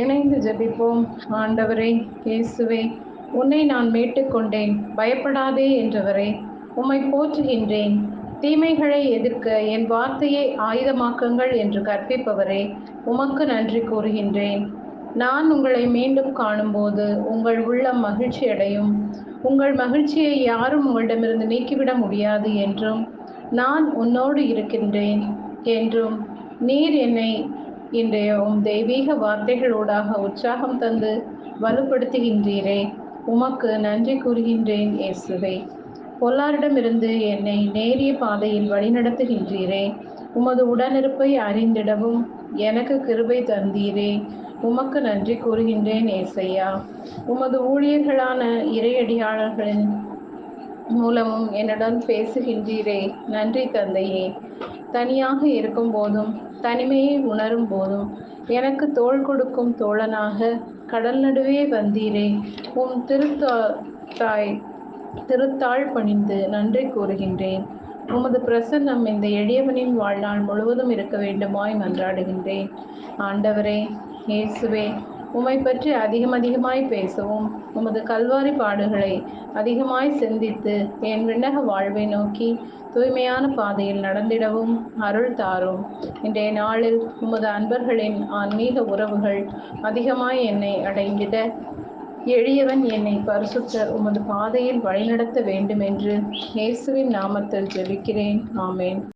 இணைந்து ஜெபிப்போம். ஆண்டவரே இயேசுவே உன்னை நான் மீட்டுக்கொண்டேன். பயப்படாதே என்றவரே உம்மை போற்றுகின்றேன். தீமைகளை எதிர்க்க என் வார்த்தையை ஆயுதமாக்குங்கள் என்று கற்பிப்பவரே உமக்கு நன்றி கூறுகின்றேன். நான் உங்களை மீண்டும் காணும்போது உங்கள் உள்ளம் மகிழ்ச்சி அடையும். உங்கள் மகிழ்ச்சியை யாரும் உங்களிடமிருந்து நீக்கிவிட முடியாது என்றும் நான் உன்னோடு இருக்கின்றேன் என்றும் நீர் என்னை இன்றைய உம் தெய்வீக வார்த்தைகளூடாக உற்சாகம் தந்து வலுப்படுத்துகின்றீரே. உமக்கு நன்றி கூறுகின்றேன் இயேசுவே. பொல்லாரிடமிருந்து என்னை நேரிய பாதையில் வழிநடத்துகின்றீரே. உமது உடனிருப்பை அறிந்திடவும் எனக்கு கிருபை தந்தீரே. உமக்கு நன்றி கூறுகின்றேன் ஏசையா உமது ஊழியர்களான இறையடியாளர்களின் மூலமும் என்னுடன் பேசுகின்றீரே. நன்றி தந்தையே. தனியாக இருக்கும் போதும் தனிமையை உணரும் போதும் எனக்கு தோள் கொடுக்கும் தோழனாக கடல் நடுவே வந்தீரே. உம் திருத்தா தாய் திருத்தாள் பணிந்து நன்றி கூறுகின்றேன். உமது பிரசன்னம் இந்த எளியவனின் வாழ்நாள் முழுவதும் இருக்க வேண்டுமாய் மன்றாடுகின்றேன். ஆண்டவரே இயேசுவே உம்மை பற்றி அதிகம் அதிகமாய் பேசவும். உமது கல்வாரி பாடுகளை அதிகமாய் சிந்தித்து என் விண்ணக வாழ்வை நோக்கி தூய்மையான பாதையில் நடந்திடவும் அருள் தாரும். இன்றைய நாளில் உமது அன்பர்களின் ஆன்மீக உறவுகள் அதிகமாய் என்னை அடைந்திட எளியவன் என்னை பரிசுத்த உமது பாதையில் வழிநடத்த வேண்டும் என்று இயேசுவின் நாமத்தில் ஜெபிக்கிறேன். ஆமேன்.